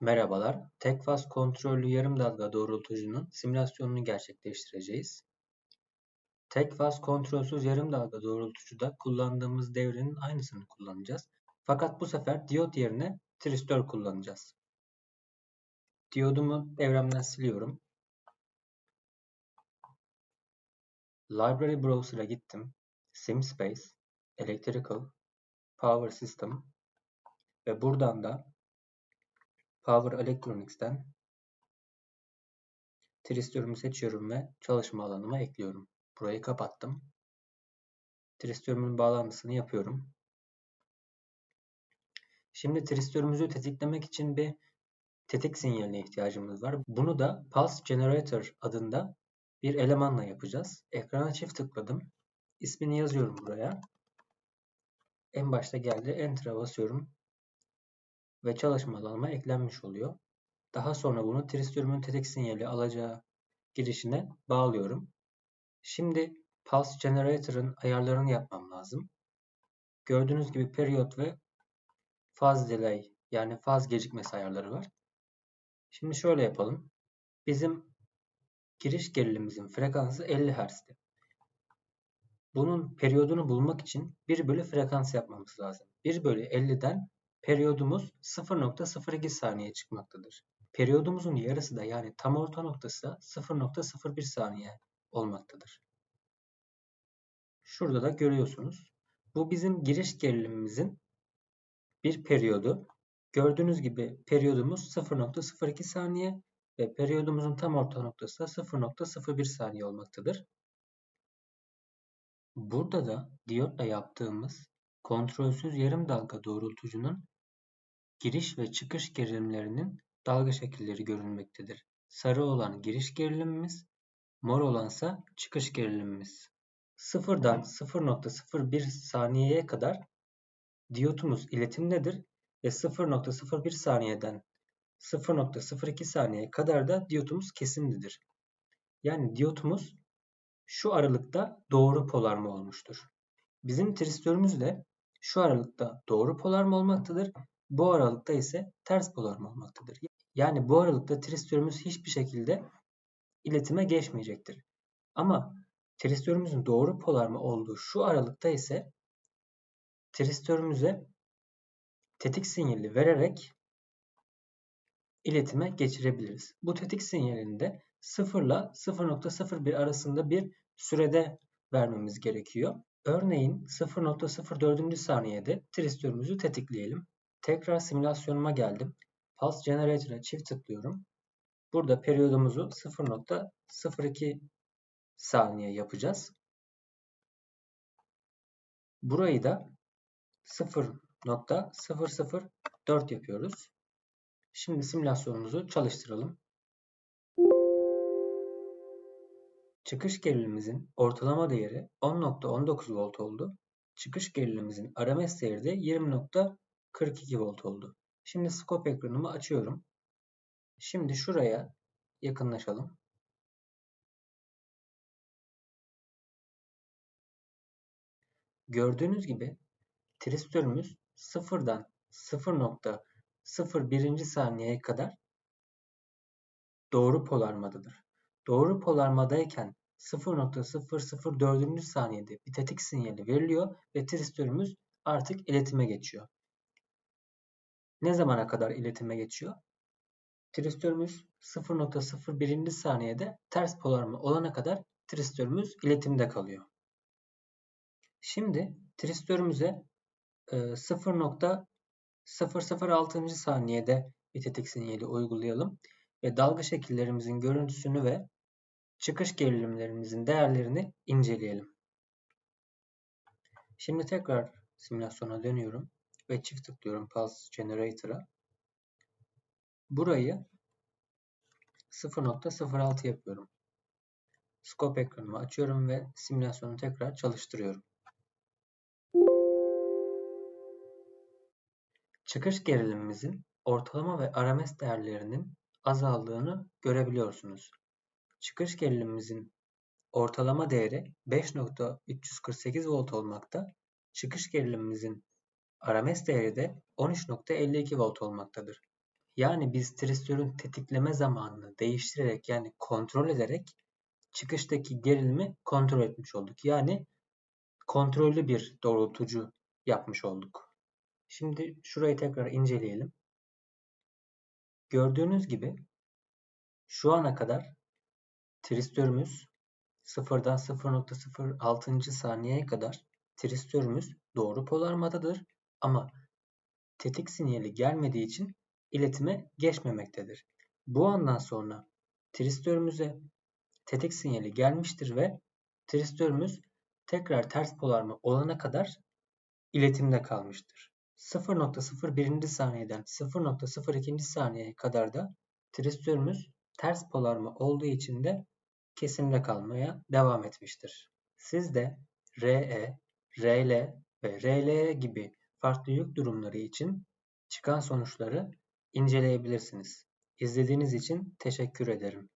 Merhabalar, tek faz kontrollü yarım dalga doğrultucunun simülasyonunu gerçekleştireceğiz. Tek faz kontrolsüz yarım dalga doğrultucuda kullandığımız devrenin aynısını kullanacağız. Fakat bu sefer diyot yerine tristör kullanacağız. Diyodumu devremden siliyorum. Library Browser'a gittim. SimSpace, Electrical, Power System ve buradan da Power Electronics'ten tristörümü seçiyorum ve çalışma alanıma ekliyorum. Burayı kapattım. Tristörümün bağlantısını yapıyorum. Şimdi tristörümüzü tetiklemek için bir tetik sinyaline ihtiyacımız var. Bunu da Pulse Generator adında bir elemanla yapacağız. Ekrana çift tıkladım. İsmini yazıyorum buraya. En başta geldi. Enter'a basıyorum ve çalışma alanıma eklenmiş oluyor. Daha sonra bunu tristörümün tetik sinyali alacağı girişine bağlıyorum. Şimdi Pulse Generator'ın ayarlarını yapmam lazım. Gördüğünüz gibi periyot ve faz delay yani faz gecikmesi ayarları var. Şimdi şöyle yapalım. Bizim giriş gerilimimizin frekansı 50 Hz'ti. Bunun periyodunu bulmak için 1 bölü frekans yapmamız lazım. 1 bölü 50'den periyodumuz 0.02 saniye çıkmaktadır. Periyodumuzun yarısı da yani tam orta noktası da 0.01 saniye olmaktadır. Şurada da görüyorsunuz. Bu bizim giriş gerilimimizin bir periyodu. Gördüğünüz gibi periyodumuz 0.02 saniye ve periyodumuzun tam orta noktası da 0.01 saniye olmaktadır. Burada da diyotla yaptığımız kontrolsüz yarım dalga doğrultucunun giriş ve çıkış gerilimlerinin dalga şekilleri görülmektedir. Sarı olan giriş gerilimimiz, mor olansa çıkış gerilimimiz. Sıfırdan 0.01 saniyeye kadar diyotumuz iletimdedir ve 0.01 saniyeden 0.02 saniye kadar da diyotumuz kesinlidir. Yani diyotumuz şu aralıkta doğru polarma olmuştur. Bizim tristörümüz de şu aralıkta doğru polarma olmaktadır. Bu aralıkta ise ters polarma olmaktadır. Yani bu aralıkta tristörümüz hiçbir şekilde iletime geçmeyecektir. Ama tristörümüzün doğru polarma olduğu şu aralıkta ise tristörümüze tetik sinyali vererek iletime geçirebiliriz. Bu tetik sinyalini de 0 ile 0.01 arasında bir sürede vermemiz gerekiyor. Örneğin 0.04. saniyede tristörümüzü tetikleyelim. Tekrar simülasyonuma geldim. Pulse Generator'a çift tıklıyorum. Burada periyodumuzu 0.02 saniye yapacağız. Burayı da 0.004 yapıyoruz. Şimdi simülasyonumuzu çalıştıralım. Çıkış gerilimimizin ortalama değeri 10.19 volt oldu. Çıkış gerilimimizin RMS değeri de 20.42 volt oldu. Şimdi scope ekranımı açıyorum. Şimdi şuraya yakınlaşalım. Gördüğünüz gibi tristörümüz sıfırdan 0.01. saniyeye kadar doğru polarmadadır. Doğru polarmadayken 0.004. saniyede bir tetik sinyali veriliyor ve tristörümüz artık iletime geçiyor. Ne zamana kadar iletime geçiyor? Tristörümüz 0.01. saniyede ters polarma olana kadar tristörümüz iletimde kalıyor. Şimdi tristörümüze 0.006. E, saniyede bir tetik sinyali uygulayalım ve dalga şekillerimizin görüntüsünü ve çıkış gerilimlerimizin değerlerini inceleyelim. Şimdi tekrar simülasyona dönüyorum ve çift tıklıyorum Pulse Generator'a. Burayı 0.06 yapıyorum. Scope ekranımı açıyorum ve simülasyonu tekrar çalıştırıyorum. Çıkış gerilimimizin ortalama ve RMS değerlerinin azaldığını görebiliyorsunuz. Çıkış gerilimimizin ortalama değeri 5.348 volt olmakta. Çıkış gerilimimizin RMS değeri de 13.52 volt olmaktadır. Yani biz tristörün tetikleme zamanını değiştirerek yani kontrol ederek çıkıştaki gerilimi kontrol etmiş olduk. Yani kontrollü bir doğrultucu yapmış olduk. Şimdi şurayı tekrar inceleyelim. Gördüğünüz gibi şu ana kadar tristörümüz 0'dan 0.06. saniyeye kadar tristörümüz doğru polarmadadır ama tetik sinyali gelmediği için iletime geçmemektedir. Bu andan sonra tristörümüze tetik sinyali gelmiştir ve tristörümüz tekrar ters polarma olana kadar iletimde kalmıştır. 0.01. saniyeden 0.02. saniyeye kadar da tristörümüz ters polarma olduğu için de kesimde kalmaya devam etmiştir. Siz de RE, RL ve RL gibi farklı yük durumları için çıkan sonuçları inceleyebilirsiniz. İzlediğiniz için teşekkür ederim.